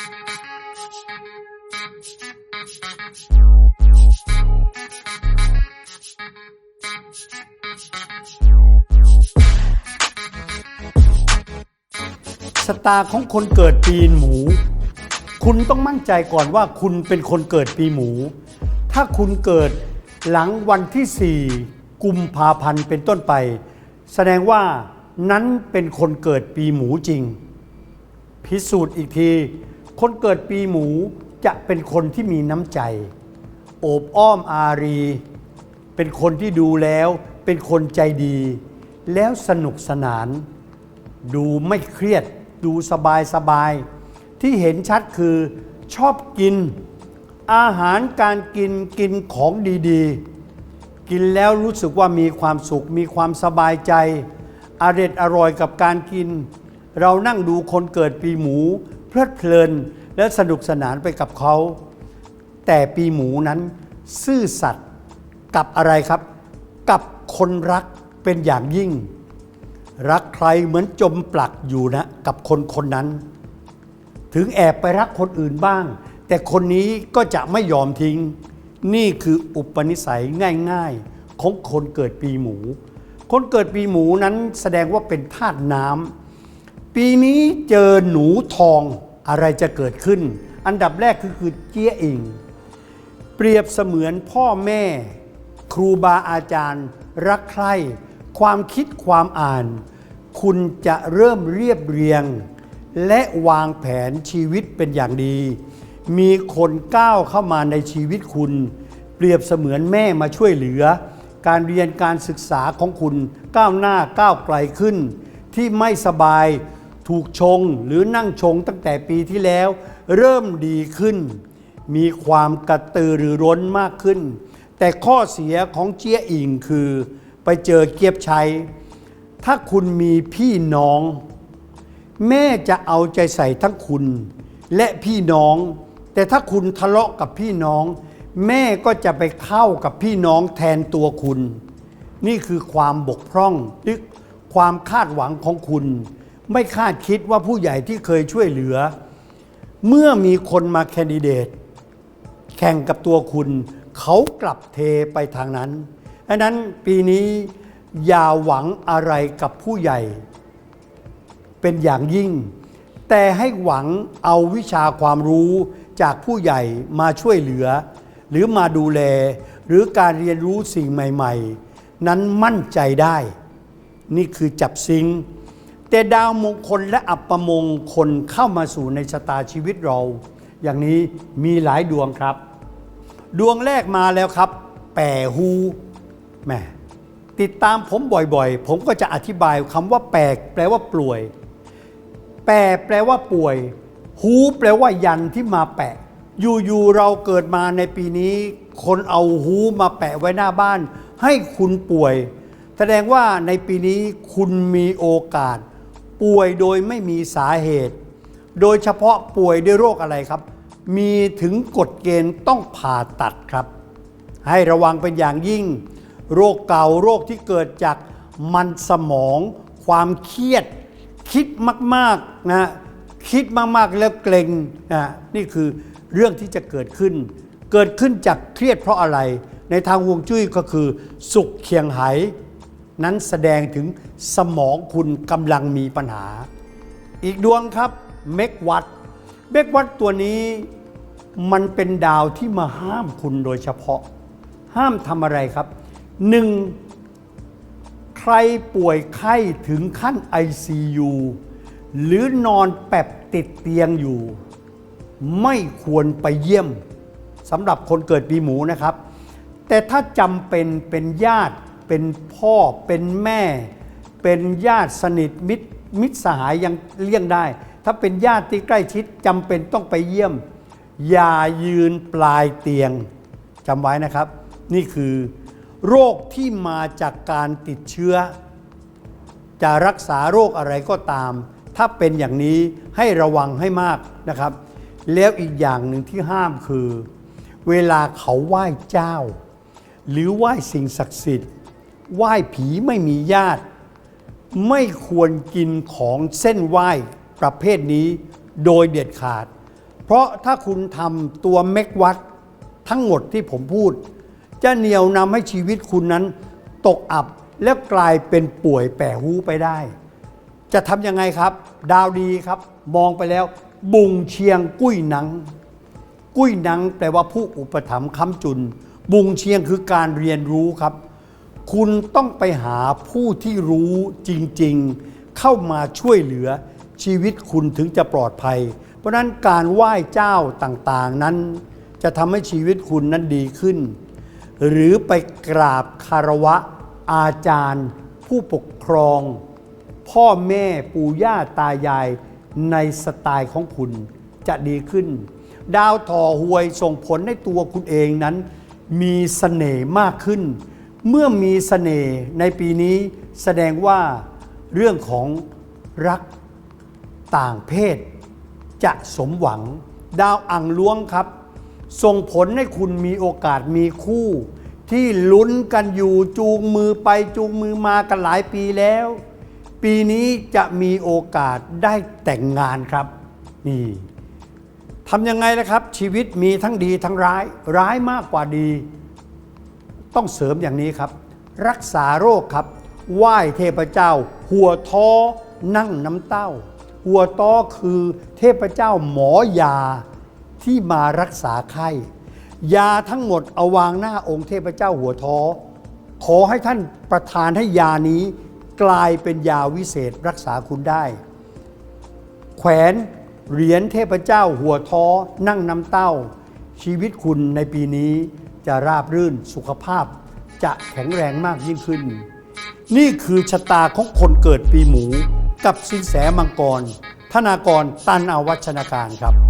ชะตาของคนเกิดปีหมู คุณต้องมั่นใจก่อนว่าคุณเป็นคนเกิดปีหมู ถ้าคุณเกิดหลังวันที่ 4 กุมภาพันธ์เป็นต้นไป แสดงว่านั้นเป็นคนเกิดปีหมูจริง พิสูจน์อีกที คนเกิดปีหมูจะเป็นคนที่มีน้ำใจ โอบอ้อมอารี เป็นคนที่ดูแล้ว เป็นคนใจดี แล้วสนุกสนาน ดูไม่เครียด ดูสบายสบาย ที่เห็นชัดคือชอบกิน อาหารการกินกินของดีๆ กินแล้วรู้สึกว่ามีความสุข มีความสบายใจอร็ดอร่อยกับการกิน เรานั่งดูคนเกิดปีหมู เพลิดเพลิน และสนุกสนานไปกับเขา แต่ปีหมูนั้น ซื่อสัตย์กับอะไรครับ กับคนรักเป็นอย่างยิ่ง รักใครเหมือนจมปลักอยู่นะ กับคนคนนั้น ถึงแอบไปรักคนอื่นบ้าง แต่คนนี้ก็จะไม่ยอมทิ้ง นี่คืออุปนิสัยง่ายๆ ของคนเกิดปีหมู คนเกิดปีหมูนั้นแสดงว่าเป็นธาตุน้ำปีนี้เจอหนูทอง อะไรจะเกิดขึ้น อันดับแรกคือคือเจี้ยอิง เปรียบเสมือนพ่อแม่ ครูบาอาจารย์ รักใคร่ความคิดความอ่าน คุณจะเริ่มเรียบเรียง และวางแผนชีวิตเป็นอย่างดี มีคนก้าวเข้ามาในชีวิตคุณ เปรียบเสมือนแม่มาช่วยเหลือ การเรียนการศึกษาของคุณก้าวหน้าก้าวไกลขึ้น ที่ไม่สบาย ถูกชงหรือนั่งชงตั้งแต่ปีที่แล้ว เริ่มดีขึ้น มีความกระตือรือร้นมากขึ้น แต่ข้อเสียของเจี๊ยอิงคือ ไปเจอเกียบชัย ถ้าคุณมีพี่น้อง แม่จะเอาใจใส่ทั้งคุณและพี่น้อง แต่ถ้าคุณทะเลาะกับพี่น้อง แม่ก็จะไปเข้ากับพี่น้องแทนตัวคุณ นี่คือความบกพร่องหรือความคาดหวังของคุณ ไม่คาดคิดว่าผู้ใหญ่ที่เคยช่วยเหลือ เมื่อมีคนมาแคนดิเดต แข่งกับตัวคุณ เขากลับเทไปทางนั้นดังนั้นปีนี้อย่าหวังอะไรกับผู้ใหญ่ เป็นอย่างยิ่ง แต่ให้หวังเอาวิชาความรู้จากผู้ใหญ่มาช่วยเหลือ หรือมาดูแล หรือการเรียนรู้สิ่งใหม่ ๆ นั้นมั่นใจได้ นี่คือจับซิง แต่ดาวมงคลและอัปมงคลเข้ามาสู่ในชะตาชีวิตเรา อย่างนี้มีหลายดวงครับ ดวงแรกมาแล้วครับ แป่ฮูแหม่ติดตามผมบ่อยๆ ผมก็จะอธิบายคำว่าแปลกแปลว่าป่วย แปรแปลว่าป่วยหูแปลว่ายันที่มาแปะ อยู่ๆเราเกิดมาในปีนี้ คนเอาหูมาแปะไว้หน้าบ้าน ให้คุณป่วย แสดงว่าในปีนี้คุณมีโอกาส ป่วยโดยไม่มีสาเหตุ โดยเฉพาะป่วยด้วยโรคอะไรครับ มีถึงกฎเกณฑ์ต้องผ่าตัดครับ ให้ระวังเป็นอย่างยิ่ง โรคเก่าโรคที่เกิดจากมันสมอง ความเครียด คิดมากๆนะคิดมากๆแล้วเกรงนะนี่คือเรื่องที่จะเกิดขึ้น เกิดขึ้นจากเครียดเพราะอะไร ในทางวงจุ้ยก็คือ สุขเคียงไห นั้นแสดงถึงสมองคุณกำลังมีปัญหา อีกดวงครับเมกวัดเมกวัดตัวนี้มันเป็นดาวที่มาห้ามคุณโดยเฉพาะ ห้ามทำอะไรครับหนึ่งใครป่วยไข้ถึงขั้น ICU หรือนอนแปบติดเตียงอยู่ ไม่ควรไปเยี่ยมสำหรับคนเกิดปีหมูนะครับ แต่ถ้าจำเป็นเป็นญาติ เป็นพ่อเป็นแม่ เป็นญาติสนิทมิตรมิตรสหายยังเลี่ยงได้ ถ้าเป็นญาติที่ใกล้ชิดจำเป็นต้องไปเยี่ยม อย่ายืนปลายเตียงจำไว้นะครับ นี่คือโรคที่มาจากการติดเชื้อ จะรักษาโรคอะไรก็ตาม ถ้าเป็นอย่างนี้ให้ระวังให้มากนะครับ แล้วอีกอย่างหนึ่งที่ห้ามคือ เวลาเขาไหว้เจ้า หรือไหว้สิ่งศักดิ์สิทธิ์ ไหว้ผีไม่มีญาติ ไม่ควรกินของเส้นไหว้ประเภทนี้โดยเด็ดขาด เพราะถ้าคุณทำตัวเมกวัดทั้งหมดที่ผมพูด จะเหนี่ยวนำให้ชีวิตคุณนั้น ตกอับแล้วกลายเป็นป่วยแปรหูไปได้ จะทำยังไงครับ ดาวดีครับ มองไปแล้ว บุงเชียงกุ้ยหนัง กุ้ยหนังแปลว่าผู้อุปถัมภ์ค้ำจุน บุงเชียงคือการเรียนรู้ครับ คุณต้องไปหาผู้ที่รู้จริงๆ เข้ามาช่วยเหลือชีวิตคุณถึงจะปลอดภัย เพราะนั้นการไหว้เจ้าต่างๆนั้น จะทำให้ชีวิตคุณนั้นดีขึ้น หรือไปกราบคารวะอาจารย์ ผู้ปกครอง พ่อแม่ปู่ย่าตายายในสไตล์ของคุณจะดีขึ้น ดาวต่อหวยส่งผลให้ตัวคุณเองนั้น มีเสน่ห์มากขึ้น เมื่อมีเสน่ห์ในปีนี้แสดงว่าเรื่องของรักต่างเพศ จะสมหวัง ดาวอังล้วงครับ ส่งผลให้คุณมีโอกาสมีคู่ ที่ลุ้นกันอยู่จูงมือไปจูงมือมากันหลายปีแล้ว ปีนี้จะมีโอกาสได้แต่งงานครับ นี่ทำยังไงล่ะครับ ชีวิตมีทั้งดีทั้งร้าย ร้ายมากกว่าดี ต้องเสริมอย่างนี้ครับ รักษาโรคครับ ไหว้เทพเจ้า หัวท้อนั่งน้ำเต้า หัวต้อคือเทพเจ้าหมอยาที่มารักษาไข้ ยาทั้งหมดเอาวางหน้าองค์เทพเจ้าหัวท้อขอให้ท่านประทานให้ยานี้กลายเป็นยาวิเศษรักษาคุณได้ แขวนเหรียญเทพเจ้าหัวท้อนั่งน้ำเต้า ชีวิตคุณในปีนี้ จะราบรื่นสุขภาพจะแข็งแรงมากยิ่งขึ้น นี่คือชะตาของคนเกิดปีหมู กับสินแสมังกร ธนากรตันอาวัชนาการครับ